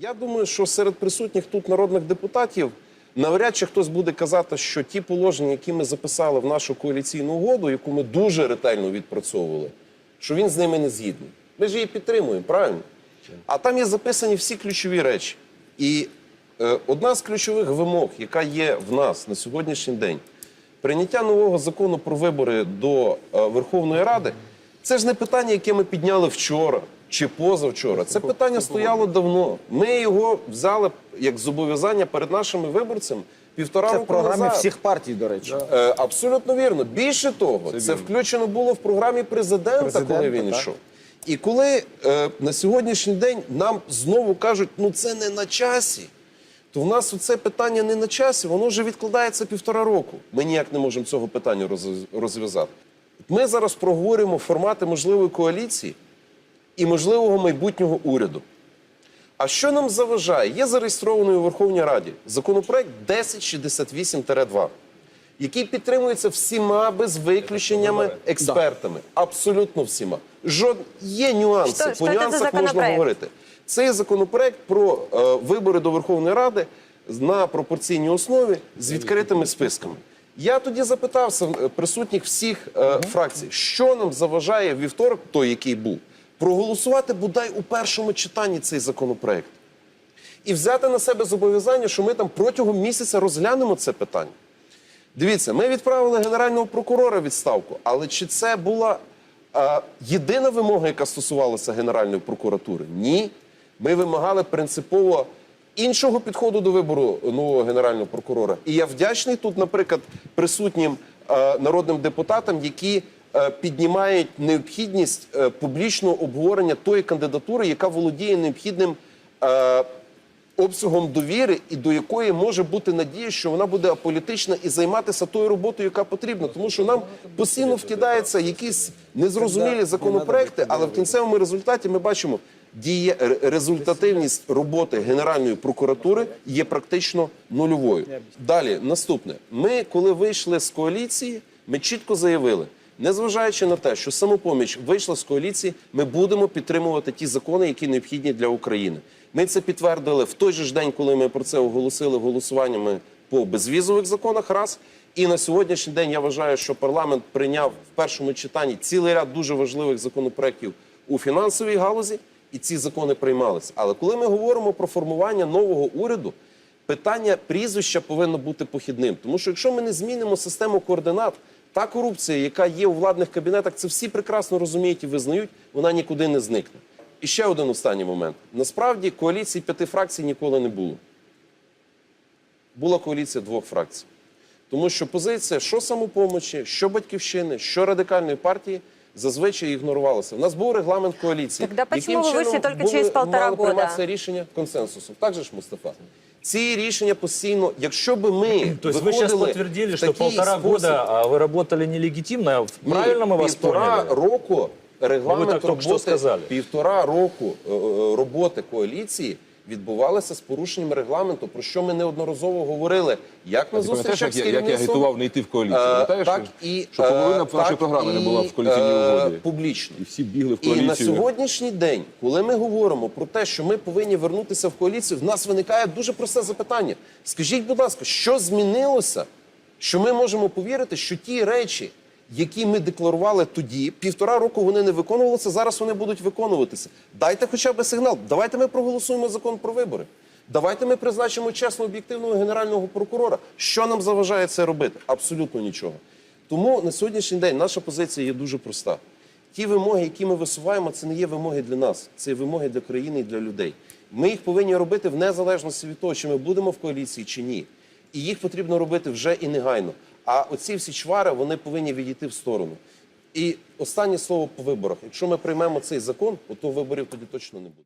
Я думаю, що серед присутніх тут народних депутатів навряд чи хтось буде казати, що ті положення, які ми записали в нашу коаліційну угоду, яку ми дуже ретельно відпрацьовували, що він з ними не згідний. Ми ж її підтримуємо, правильно? А там є записані всі ключові речі. І е, одна з ключових вимог, яка є в нас на сьогоднішній день, прийняття нового закону про вибори до е, Верховної Ради, це ж не питання, яке ми підняли вчора чи позавчора. Це питання стояло давно. Ми його взяли як зобов'язання перед нашими виборцями півтора Це в року програмі назад. всіх партій, до речі. Е, Абсолютно вірно. Більше того, це, включено було в програмі президента, Президента, коли він так. йшов. І коли е, на сьогоднішній день нам знову кажуть, ну це не на часі, то в нас це питання не на часі, воно вже відкладається півтора року. Ми ніяк не можемо цього питання розв'язати. Ми зараз проговорюємо формати можливої коаліції і можливого майбутнього уряду. А що нам заважає? Є зареєстрований у Верховній Раді законопроект 1068-2, який підтримується всіма без виключеннями експертами. Абсолютно всіма. Жод... Є нюанси. Що- По що нюансах можна говорити. Це є законопроект про е, вибори до Верховної Ради на пропорційній основі з відкритими списками. Я тоді запитався е, присутніх всіх е, фракцій, що нам заважає вівторок, той, який був, проголосувати бодай у першому читанні цей законопроект і взяти на себе зобов'язання, що ми там протягом місяця розглянемо це питання. Дивіться, ми відправили генерального прокурора відставку, але чи це була е, єдина вимога, яка стосувалася Генеральної прокуратури? Ні. Ми вимагали принципово іншого підходу до вибору нового генерального прокурора. І я вдячний тут, наприклад, присутнім е, народним депутатам, які піднімають необхідність е, публічного обговорення тої кандидатури, яка володіє необхідним. Е, обсягом довіри і до якої може бути надія, що вона буде аполітична і займатися тою роботою, яка потрібна. Тому що нам постійно вкидаються якісь незрозумілі законопроекти, але в кінцевому результаті ми бачимо, діє результативність роботи Генеральної прокуратури є практично нульовою. Далі, наступне, ми, коли вийшли з коаліції, ми чітко заявили. Незважаючи на те, що самопоміч вийшла з коаліції, ми будемо підтримувати ті закони, які необхідні для України. Ми це підтвердили в той же ж день, коли ми про це оголосили голосуваннями по безвізових законах. Раз і на сьогоднішній день я вважаю, що парламент прийняв в першому читанні цілий ряд дуже важливих законопроєктів у фінансовій галузі, і ці закони приймалися. Але коли ми говоримо про формування нового уряду, питання прізвища повинно бути похідним. Тому що якщо ми не змінимо систему координат, та корупція, яка є у владних кабінетах, це всі прекрасно розуміють і визнають, вона нікуди не зникне. І ще один останній момент. Насправді коаліції п'яти фракцій ніколи не було. Була коаліція двох фракцій. Тому що позиція що самопомочі, що батьківщини, що радикальної партії зазвичай ігнорувалася. У нас був регламент коаліції. Тогда почему яким вы вышли чином только були- через полтора мали года? прийматися рішення консенсусом. Так же ж, Мустафа? Ці рішення постійно, якщо би ми То есть вы сейчас виходили подтвердили, в что такий полтора спосіб- года а, вы работали нелегитимно? а Ні, Правильно мы вас півтора поняли? року регламент Ну, ви так тільки що роботи, сказали. півтора року е, е, роботи коаліції відбувалися з порушенням регламенту, про що ми неодноразово говорили, як на зустрічах з я- як я керівництвом, агітував не йти в коаліцію? е, Пам'ятаєш, так і що половина е, нашої так програми не і, була в коаліційній е, угоді. публічно. І всі бігли в І на сьогоднішній день, коли ми говоримо про те, що ми повинні вернутися в коаліцію, в нас виникає дуже просте запитання. Скажіть, будь ласка, що змінилося, що ми можемо повірити, що ті речі, які ми декларували тоді, півтора року вони не виконувалися, зараз вони будуть виконуватися. Дайте хоча б сигнал. Давайте ми проголосуємо закон про вибори. Давайте ми призначимо чесно об'єктивного генерального прокурора. Що нам заважає це робити? Абсолютно нічого. Тому на сьогоднішній день наша позиція є дуже проста. Ті вимоги, які ми висуваємо, це не є вимоги для нас, це є вимоги для країни і для людей. Ми їх повинні робити в незалежності від того, чи ми будемо в коаліції чи ні. І їх потрібно робити вже і негайно. А оці всі чвари вони повинні відійти в сторону. І останнє слово по виборах. Якщо ми приймемо цей закон, то виборів тоді точно не буде.